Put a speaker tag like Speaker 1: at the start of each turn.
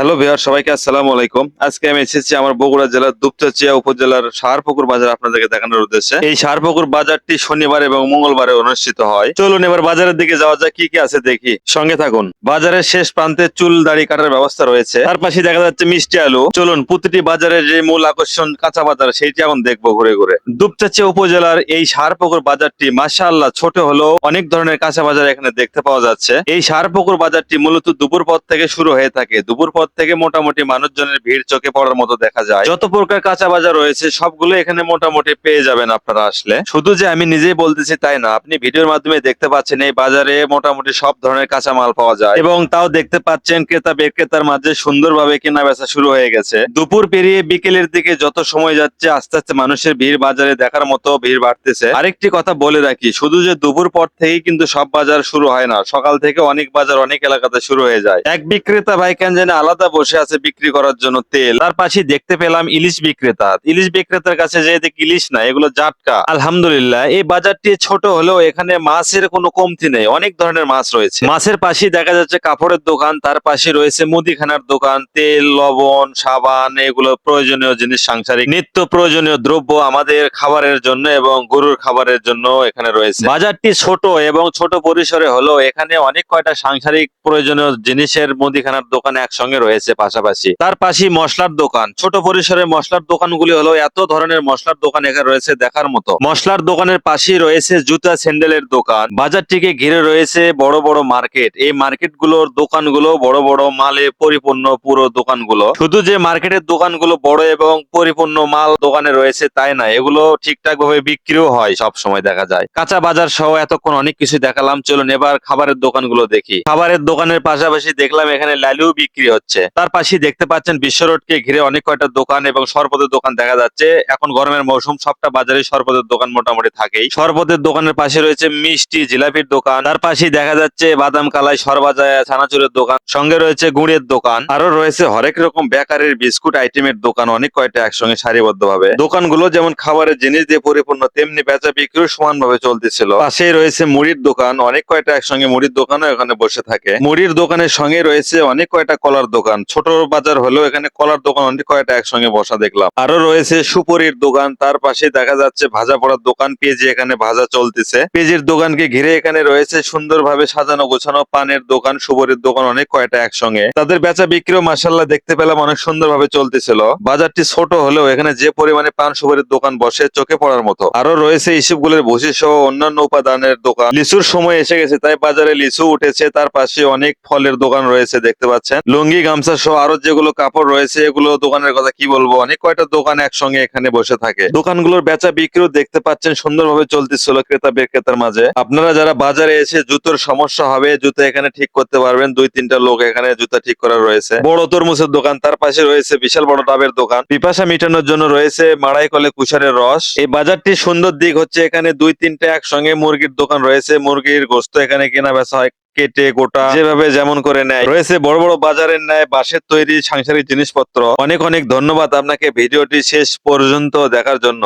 Speaker 1: Hello Bihar সবাইকে আসসালামু আলাইকুম। আজকে আমি এসেছি আমার বগুড়া জেলার দুপচাচিয়া উপজেলার সাহারপুকুর বাজার আপনাদেরকে দেখানোর উদ্দেশ্যে। এই সাহারপুকুর বাজারটি শনিবার এবং মঙ্গলবারে অনুষ্ঠিত হয়। চলুন এবার বাজারের দিকে যাওয়া যাক, কি কি আছে দেখি। সঙ্গে থাকুন। বাজারের শেষ প্রান্তে চুল দাড়ি কাটার ব্যবস্থা রয়েছে। তার পাশে দেখা যাচ্ছে মিষ্টি আলু। চলুন, প্রতিটি বাজারের যে মূল আকর্ষণ কাঁচা বাজার, সেইটি এখন দেখব ঘুরে ঘুরে। দুপচাচিয়া উপজেলার এই সাহারপুকুর বাজারটি মাশাআল্লাহ ছোট হলেও অনেক ধরনের কাঁচা বাজার এখানে দেখতে পাওয়া যাচ্ছে। এই সাহারপুকুর বাজারটি মূলত দুপুর পর থেকে শুরু হয়ে থাকে। দুপুর পর থেকে মোটামুটি মানুষজনের ভিড় চোখে পড়ার মতো দেখা যায়। যত প্রকার কাঁচা বাজার রয়েছে, সবগুলো এখানে মোটামুটি পেয়ে যাবেন আপনারা আসলে। শুধু যে আমি নিজেই বলতেছি তাই না, আপনি ভিডিওর মাধ্যমে দেখতে পাচ্ছেন এই বাজারে মোটামুটি সব ধরনের কাঁচা মাল পাওয়া যায়। এবং তাও দেখতে পাচ্ছেন ক্রেতা বিক্রেতার মাঝে সুন্দরভাবে কেনা বেচা শুরু হয়ে গেছে। দুপুর পেরিয়ে বিকেলের দিকে যত সময় যাচ্ছে, আস্তে আস্তে মানুষের ভিড় বাজারে দেখার মতো ভিড় বাড়তেছে। আরেকটি কথা বলে রাখি, শুধু যে দুপুর পর থেকেই কিন্তু সব বাজার শুরু হয় না, সকাল থেকে অনেক বাজার অনেক এলাকাতে শুরু হয়ে যায়। এক বিক্রেতা ভাই কেন জানে আলাদা বসে আছে বিক্রি করার জন্য তেল। তার পাশে দেখতে পেলাম ইলিশ বিক্রেতা। ইলিশ বিক্রেতার কাছে যে দেখি ইলিশ না এগুলো জাটকা। আলহামদুলিল্লাহ, এই বাজারটি ছোট হলেও এখানে মাছের কোনো কমতি নেই, অনেক ধরনের মাছ রয়েছে। মাছের পাশে দেখা যাচ্ছে কাপড়ের দোকান, তার পাশে রয়েছে মুদিখানার দোকান, তেল, লবণ, সাবান, এগুলো প্রয়োজনীয় জিনিস, সাংসারিক। নিত্য প্রয়োজনীয় দ্রব্য আমাদের খাবারের জন্য এবং গরুর খাবারের জন্য এখানে রয়েছে। বাজারটি ছোট এবং ছোট পরিসরে হলেও এখানে অনেক কয়টা সাংসারিক প্রয়োজনীয় জিনিসের মুদিখানার দোকান একসঙ্গে রয়েছে। পাশাপাশি। তার পাশে মশলার দোকান। ছোট পরিসরে মশলার দোকানগুলি হলো এত ধরনের মশলার দোকান এখানে রয়েছে দেখার মতো। মশলার দোকানের পাশেই রয়েছে জুতা স্যান্ডেলের দোকান। বাজারটিকে ঘিরে রয়েছে বড় বড় মার্কেট। এই মার্কেটগুলোর দোকানগুলো বড় বড় মালে পরিপূর্ণ পুরো দোকানগুলো। শুধু যে মার্কেটের দোকানগুলো বড় এবং পরিপূর্ণ মাল দোকানে রয়েছে তাই না এগুলো ঠিকঠাক ভাবে বিক্রিও হয় সব সময় দেখা যায়। কাঁচা বাজার সহ এতক্ষণ অনেক কিছু দেখালাম। চলুন এবার খাবারের দোকানগুলো দেখি। খাবারের দোকানের পাশাপাশি দেখলাম এখানে লালু বিক্রি হচ্ছে। তার পাশে দেখতে পাচ্ছেন বিশ্ব রোডকে ঘিরে অনেক কয়টা দোকান এবং শরবতের দোকান দেখা যাচ্ছে। এখন গরমের মৌসুম, সবটা বাজারে শরবতের দোকান মোটামুটি থাকেই। শরবতের দোকানের পাশে রয়েছে মিষ্টি, জিলাপির দোকান। তার পাশে দেখা যাচ্ছে বাদাম কালাই, সরবাজায়, ছানাচুরের দোকান। সঙ্গে রয়েছে গুড়ের দোকান। আরও রয়েছে হরেক রকম বেকারির বিস্কুট, আইটেমের দোকান, অনেক কয়টা একসঙ্গে সারিবদ্ধ ভাবে দোকানগুলো যেমন খাবারের জিনিস দিয়ে পরিপূর্ণ, তেমনি বেচা বিক্রিও সমান ভাবে চলতেছিল। পাশেই রয়েছে মুড়ির দোকান। অনেক কয়টা একসঙ্গে মুড়ির দোকানও এখানে বসে থাকে। মুড়ির দোকানের সঙ্গে রয়েছে অনেক কয়টা কলার দোকান। ছোট বাজার হলেও এখানে কলার দোকান অনেক কয়টা একসঙ্গে বসা দেখলাম। আরও রয়েছে সুপরির দোকান, তার পাশে দেখা যাচ্ছে ভাজা পড়ার দোকান, পেঁয়াজি এখানে ভাজা চলতেছে। পেঁয়াজির দোকানকে ঘিরে এখানে রয়েছে সুন্দরভাবে সাজানো গোছানো পানের দোকান, সুপরির দোকান অনেক কয়টা একসঙ্গে। তাদের বেচা বিক্রিও মাসাল্লাহ দেখতে পেলাম অনেক সুন্দরভাবে চলতেছিল। বাজারটি ছোট হলেও এখানে যে পরিমাণে পান, সুপারির দোকান বসে চোখে পড়ার মতো। আরও রয়েছে ইসবগুলের ভুসি সহ অন্যান্য উপাদানের দোকান। লিচুর সময় এসে গেছে, তাই বাজারে লিচু উঠেছে, তার পাশে অনেক ফলের দোকান রয়েছে, দেখতে পাচ্ছেন। লুঙ্গি গামছা সহ আরও যেগুলো কাপড় রয়েছে, এগুলো দোকানের কথা কি বলব? অনেক কয়টা দোকান একসঙ্গে এখানে বসে থাকে। দোকানগুলোর বেচা বিক্রিও দেখতে পাচ্ছেন, সুন্দরভাবে চলতেছিল ক্রেতা বিক্রেতার মাঝে। আপনারা যারা বাজারে এসে জুতোর সমস্যা হবে, জুতো এখানে ঠিক করতে পারবেন। দুই, তিনটা লোক এখানে জুতা ঠিক করা রয়েছে। বড় তরমুজের দোকান, তার পাশে রয়েছে বিশাল বড় ডাবের দোকান। পিপাসা মিটানোর জন্য রয়েছে মাড়াই কলে কুশারের রস। এই বাজারটির সুন্দর দিক হচ্ছে এখানে দুই, তিনটা একসঙ্গে মুরগির দোকান রয়েছে। মুরগির গোস্ত এখানে কেনা বেচা হয়। কেটে গোটা যেভাবে যেমন করে নেয়। রয়েছে বড় বড় বাজারের ন্যায় বাঁশের তৈরি সাংসারিক জিনিসপত্র। অনেক অনেক ধন্যবাদ আপনাকে ভিডিওটি শেষ পর্যন্ত দেখার জন্য।